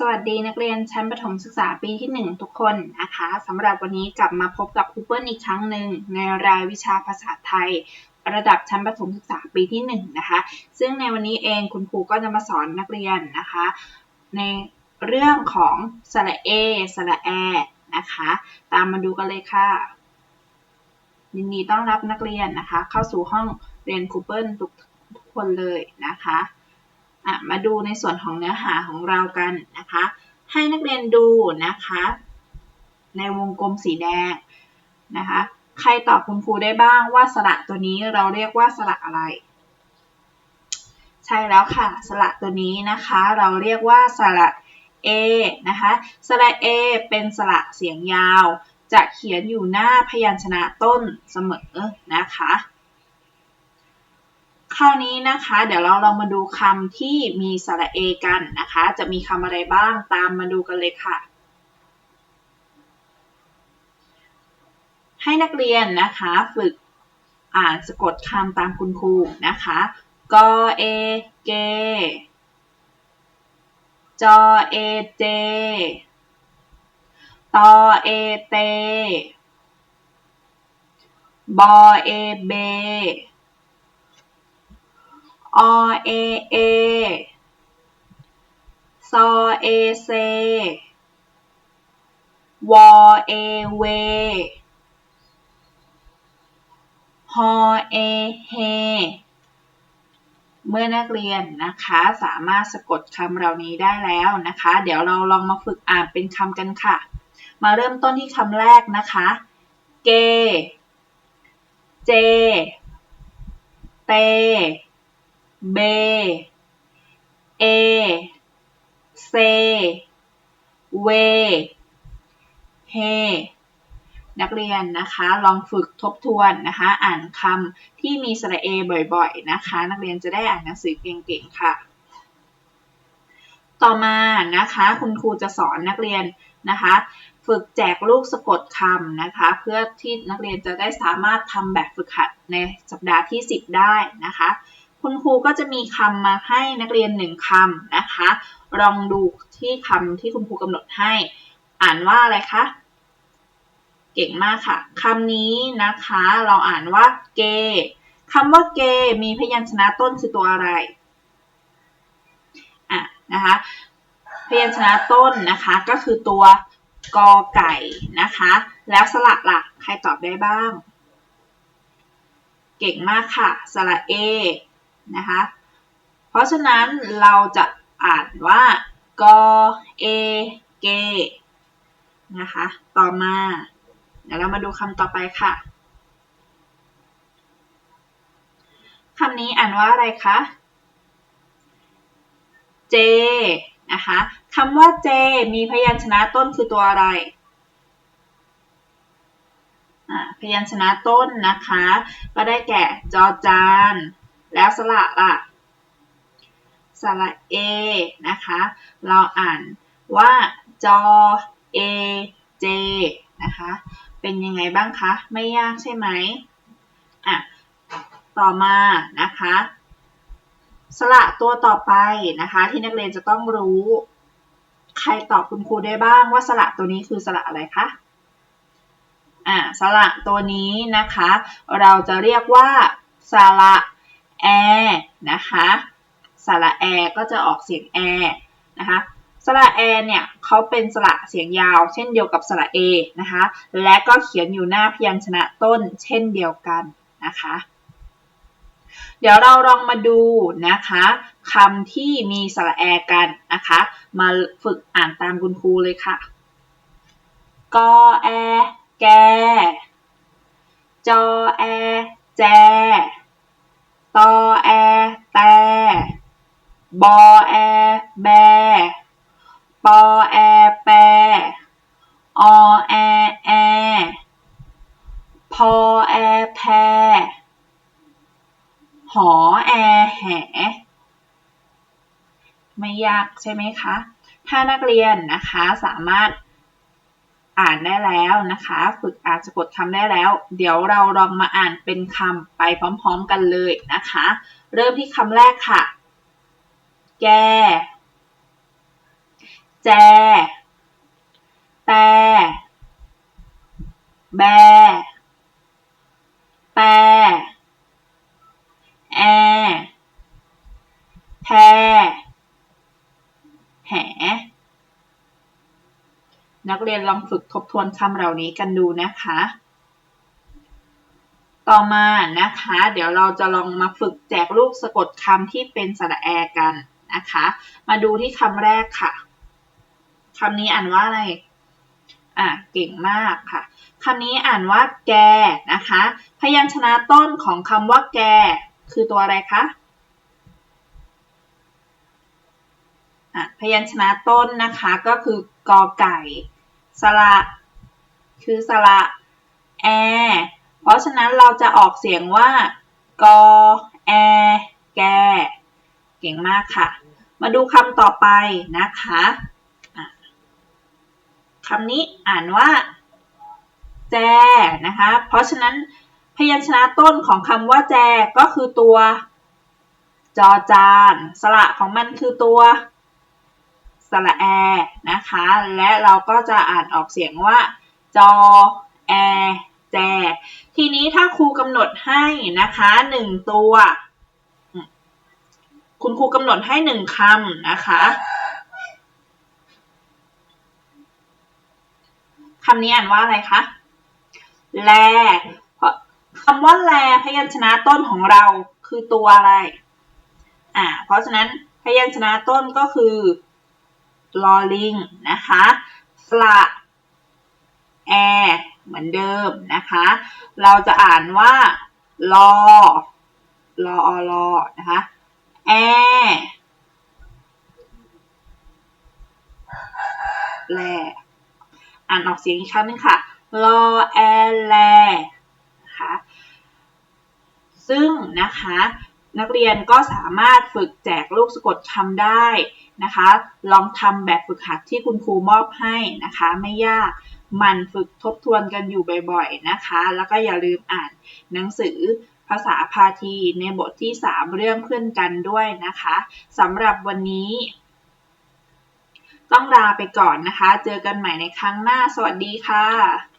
สวัสดีนักเรียนชั้นประถมศึกษาปีที่ 1 ทุกคนนะคะสำหรับวันนี้กลับมาพบกับครูเปิ้ลอีกครั้งหนึ่งในรายวิชาภาษาไทย ระดับชั้นประถมศึกษาปีที่1นะคะซึ่งในวันนี้เองคุณครูก็จะมาสอนนักเรียนนะคะในเรื่องของสระเอสระแอนะคะตามมาดูกันเลยค่ะยินดีต้อนรับนักเรียนนะคะเข้าสู่ห้องเรียนครูเปิ้ลทุกทุกคนเลยนะคะ มาดูในส่วนของเนื้อหาของเรากันนะคะ ให้นักเรียนดูนะคะ ในวงกลมสีแดงนะคะ ใครตอบคุณครูได้บ้างว่าสระตัวนี้เราเรียกว่าสระอะไร ใช่แล้วค่ะ สระตัวนี้นะคะเราเรียกว่าสระ A นะคะ สระ A เป็นสระเสียงยาว จะเขียนอยู่หน้าพยัญชนะต้นเสมอนะคะ คราวนี้นะคะเดี๋ยวเราลองมาดูคำที่มีสระเอกันนะคะ จะมีคำอะไรบ้างตามมาดูกันเลยค่ะ ให้นักเรียนนะคะฝึกอ่านสะกดคำตามคุณครูนะคะกอเอเกจอเอเจตอเอเตบอเอเบ อเอเอซอเอเซวอเอเวฮอเอเฮเมื่อนักเรียนนะคะสามารถสะกดคำเหล่านี้ได้แล้วนะคะ เดี๋ยวเราลองมาฝึกอ่านเป็นคำกันค่ะ มาเริ่มต้นที่คำแรกนะคะ เก เจ เต เบ เอ เซ เว เฮ นักเรียนนะคะ ลองฝึกทบทวนนะคะ อ่านคำที่มีสระเอบ่อยๆนะคะ นักเรียนจะได้อ่านหนังสือเก่งๆค่ะ ต่อมานะคะ คุณครูจะสอนนักเรียนนะคะฝึกแจกลูกสะกดคำนะคะ เพื่อที่นักเรียนจะได้สามารถทำแบบฝึกหัดในสัปดาห์ที่ 10 ได้นะคะ คุณครูก็จะมีคำมาให้นักเรียนหนึ่งคำนะคะ ลองดูที่คำที่คุณครูกำหนดให้ อ่านว่าอะไรคะ เก่งมากค่ะคำนี้นะคะ เราอ่านว่าเกคำว่าเกมีพยัญชนะต้นคือตัวอะไรอะนะคะ พยัญชนะต้นนะคะก็คือตัวกอไก่นะคะ แล้วสระล่ะใครตอบได้บ้าง เก่งมากค่ะ สระเอ นะคะ เพราะฉะนั้นเราจะอ่านว่ากเอเกนะคะ ต่อมา เดี๋ยวเรามาดูคำต่อไปค่ะคำนี้อ่านว่าอะไรคะ เจ นะคะคำว่าเจ มีพยัญชนะต้นคือตัวอะไร พยัญชนะต้นนะคะ ก็ได้แก่จอจาน แล้วสระล่ะ สระเอนะคะ เราอ่านว่าจอเอเจนะคะ เป็นยังไงบ้างคะ ไม่ยากใช่ไหมอะ ต่อมานะคะ สระตัวต่อไปนะคะ ที่นักเรียนจะต้องรู้ ใครตอบคุณครูได้บ้างว่าสระตัวนี้คือสระอะไรคะอ่าสระตัวนี้นะคะ เราจะเรียกว่าสระ แอนะคะสระแอก็จะออกเสียงแอนะคะสระแอเนี่ยเขาเป็นสระเสียงยาว เช่นเดียวกับสระเอนะคะและก็เขียนอยู่หน้าพยัญชนะต้นเช่นเดียวกันนะคะเดี๋ยวเราลองมาดูนะคะคำที่มีสระแอกันนะคะ มาฝึกอ่านตามคุณครูเลยค่ะกอแอแกจอแอแจ ตอแอ แต่ บอแอ แบ ปอแอ แป อแอ แอ พอแอ แพ หอแอ แห ไม่ยากใช่ไหมคะ ถ้านักเรียนนะคะสามารถ อ่านได้แล้วนะคะ ฝึกอ่านสะกดคำได้แล้ว เดี๋ยวเราลองมาอ่านเป็นคำไปพร้อมๆกันเลยนะคะ เริ่มที่คำแรกค่ะ แก แจ แต่ แบแปแอแพแห นักเรียนลองฝึกทบทวนคำเหล่านี้กันดูนะคะ ต่อมานะคะ เดี๋ยวเราจะลองมาฝึกแจกลูกสะกดคำที่เป็นสระแอกันนะคะ มาดูที่คำแรกค่ะคำนี้อ่านว่าอะไรอะเก่งมากค่ะคำนี้อ่านว่าแกนะคะ พยัญชนะต้นของคำว่าแก คือตัวอะไรคะอะพยัญชนะต้นนะคะก็คือกอไก่ สระคือสระแอ เพราะฉะนั้นเราจะออกเสียงว่ากอแอ แก เก่งมากค่ะ มาดูคำต่อไปนะคะคำนี้อ่านว่า แจ นะคะ เพราะฉะนั้นพยัญชนะต้นของคำว่าแจก็คือตัว จอจาน สระของมันคือตัว สระแอนะคะ และเราก็จะอ่านออกเสียงว่า จอแอแจ ทีนี้ถ้าครูกำหนดให้นะคะหนึ่งตัว คุณครูกำหนดให้หนึ่งคำนะคะคำนี้อ่านว่าอะไรคะ แล เพราะคำว่าแลพยัญชนะต้นของเราคือตัวอะไร อ่า เพราะฉะนั้นพยัญชนะต้นก็คือ ลอลิงนะคะสระแอเหมือนเดิมนะคะ เราจะอ่านว่าลอลออลอนะคะแอแลอ่านออกเสียงอีกครั้งนึงค่ะลอแอแลนะคะซึ่งนะคะ นักเรียนก็สามารถฝึกแจกลูกสะกดคำได้นะคะ ลองทำแบบฝึกหัดที่คุณครูมอบให้นะคะ ไม่ยากมันฝึกทบทวนกันอยู่บ่อยๆนะคะ แล้วก็อย่าลืมอ่านหนังสือภาษาพาทีในบทที่ 3 เรื่องเพื่อนกันด้วยนะคะสำหรับวันนี้ ต้องลาไปก่อนนะคะ เจอกันใหม่ในครั้งหน้า สวัสดีค่ะ